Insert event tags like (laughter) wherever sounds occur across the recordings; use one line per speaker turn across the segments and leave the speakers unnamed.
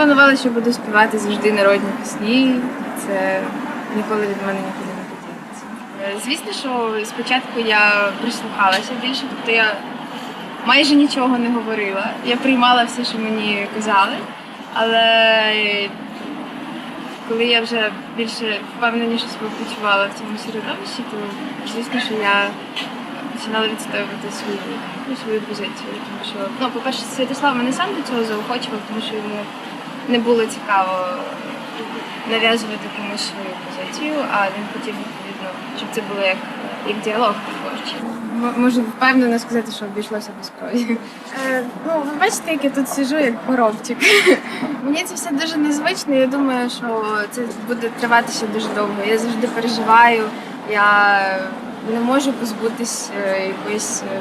Планувала, що буду співати завжди народні пісні. Це ніколи від мене нікуди не подінеться. Е, Звісно, що спочатку я прислухалася більше, тобто я майже нічого не говорила. Я приймала все, що мені казали, але коли я вже більше впевненіше себе почувала в цьому середовищі, то звісно, що я починала відстоювати свою, ну, свою позицію. Тому що, ну, по-перше, Святослав мене сам до цього заохочував, тому що йому не було цікаво нав'язувати комусь свою позицію, а він хотів відповідно, щоб це було як, як діалог творчий. Можу впевнено сказати, що обійшлося без крові. Е, ну, ви бачите, як я тут сижу, як коробчик. (laughs) Мені це все дуже незвично. Я думаю, що це буде тривати ще дуже довго. Я завжди переживаю. Я не можу позбутись е, якоїсь е,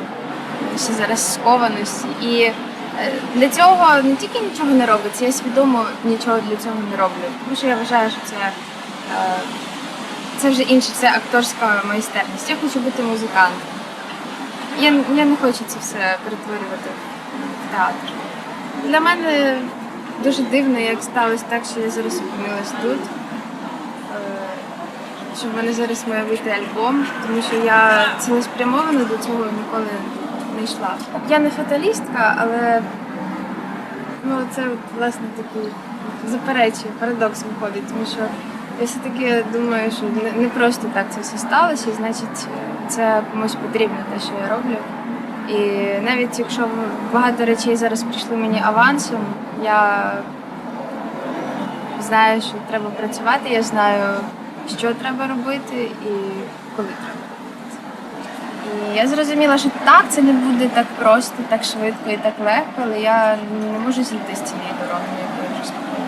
ще зараз скованості. І для цього не тільки нічого не робиться, я свідомо нічого для цього не роблю. Тому що я вважаю, що це, е, це вже інше, це акторська майстерність. Я хочу бути музикантом. Я, я не хочу це все перетворювати в театр. Для мене дуже дивно, як сталося так, що я зараз опинилась тут. Е, Що в мене зараз має вийти альбом, тому що я цілеспрямовано до цього ніколи не йшла. Я не фаталістка, але ну, це от, власне такий заперечує, парадокс виходить, тому що я все-таки думаю, що не, просто так це все сталося, значить це комусь потрібно те, що я роблю. І навіть якщо багато речей зараз прийшли мені авансом, я знаю, що треба працювати, я знаю, що треба робити і коли треба. І я зрозуміла, що так, це не буде так просто, так швидко і так легко, але я не можу зійти з цієї дороги, на яку я вже ступила.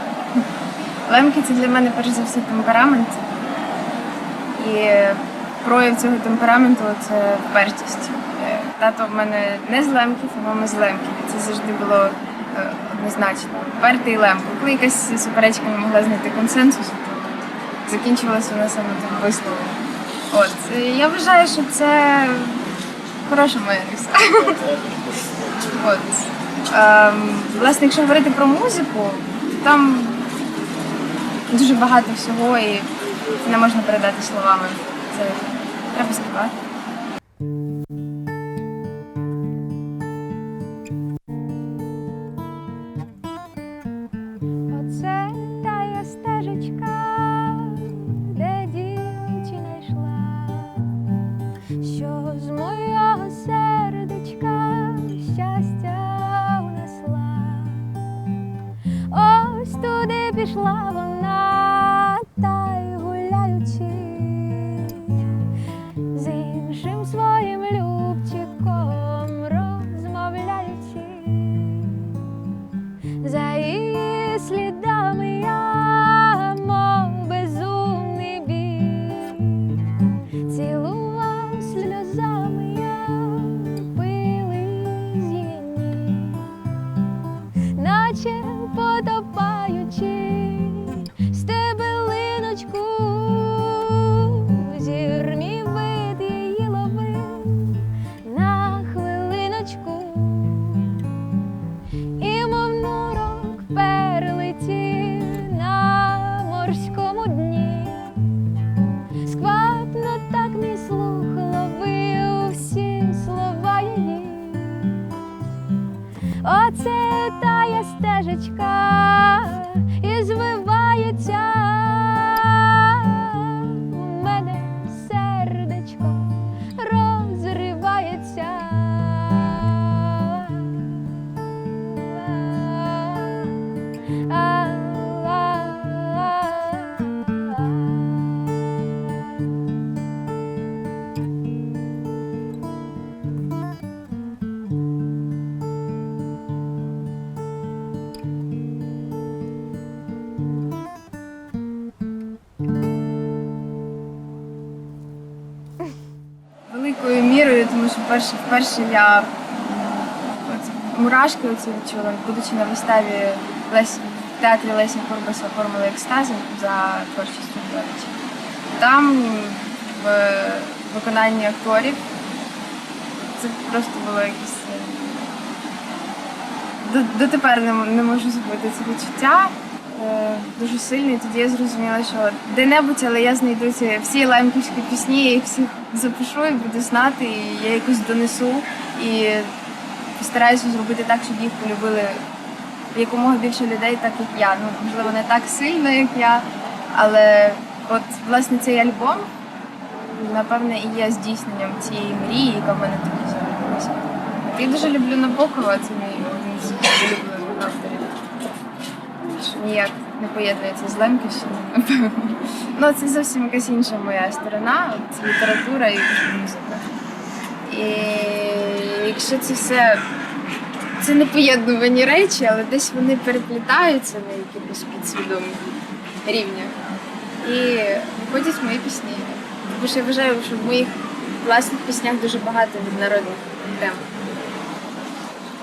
Лемки це для мене перш за все темперамент. І прояв цього темпераменту це впертість. Е, Тато в мене не з лемків, а мама з лемків. Це завжди було е, однозначно. Впертий лемко. Коли якась суперечка не могла знайти консенсусу, то закінчувалася вона саме тим висловом. От е, я вважаю, що це хороша моя. (laughs) От. Ем, власне, якщо говорити про музику, то там дуже багато всього і це не можна передати словами. Це треба співати.
Оце тая стежечка, що з мого туди Стежечка і звивається
Мірою, тому що перше, вперше я м, мурашки оці відчула, будучи на виставі Лесі, в театрі Лесі Курбаса формули екстазу за творчістю Левича. Там в виконанні акторів це просто було якесь е, дотепер не можу забути це відчуття. Е, дуже сильно. І тоді я зрозуміла, що де-небудь, але я знайду ці всі лемківські пісні, я їх всіх запишу і буду знати, і я якось донесу. І постараюся зробити так, щоб їх полюбили якомога більше людей, так як я. Ну, можливо, не так сильно, як я. Але от власне цей альбом, напевне, і є здійсненням цієї мрії, яка в мене тоді з'явилася. Я дуже люблю Набокова, це мій один з улюблених авторів. Ніяк не поєднується з Лемківщиною. Ну, це зовсім якась інша моя сторона, це література і музика. І якщо це все це не поєднувані речі, але десь вони переплітаються на якихось підсвідомих рівнях. І виходять мої пісні. Тому що я вважаю, що в моїх власних піснях дуже багато від народних тем.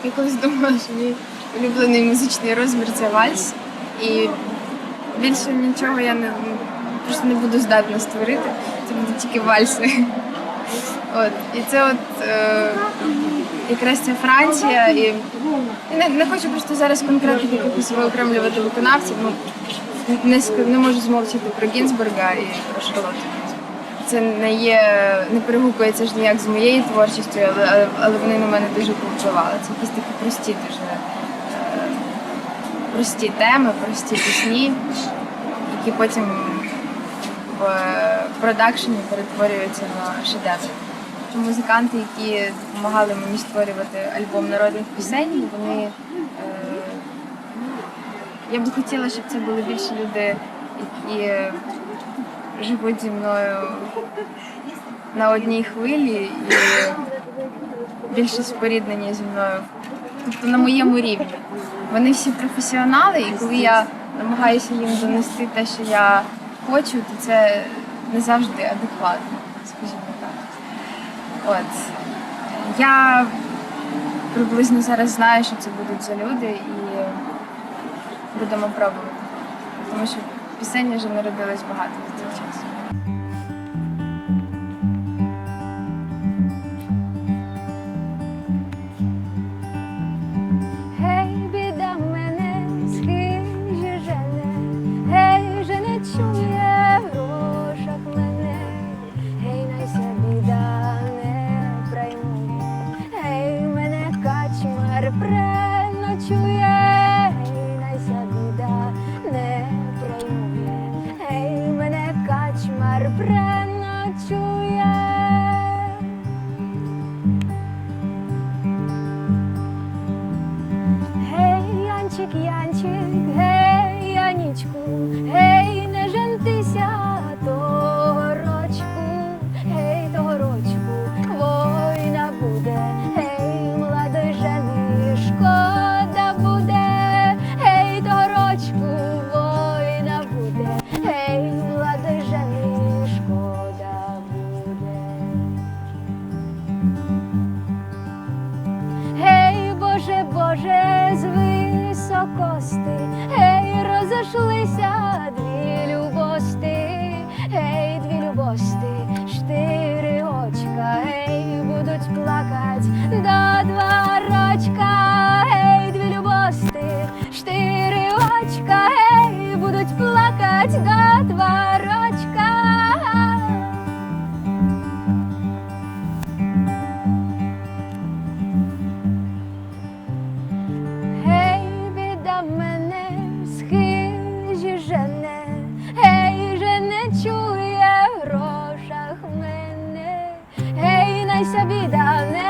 Я колись думала, що мій улюблений музичний розмір це вальс. І більше нічого я не просто не буду здатна створити. Це будуть тільки вальси. От. І це от е, якраз ця Франція. І не, не хочу просто зараз конкретно якихось виокремлювати виконавців. Ну, не, не можу змовчати про Гінзбурга і про Шарлотту. Це не є, не перегукується ж ніяк з моєю творчістю, але, але, вони на мене дуже повпливали. Це якісь такі прості дуже прості теми, прості пісні, які потім в продакшені перетворюються на шедеври. Тобто Музиканти, які допомагали мені створювати альбом народних пісень, вони е, я би хотіла, щоб це були більше люди, які живуть зі мною на одній хвилі і більше споріднені зі мною. Тобто на моєму рівні. Вони всі професіонали, і коли я намагаюся їм донести те, що я хочу, то це не завжди адекватно, скажімо так. От. Я приблизно зараз знаю, що це будуть за люди, і будемо пробувати. Тому що пісень вже народилось багато за цей час. किया है 하나,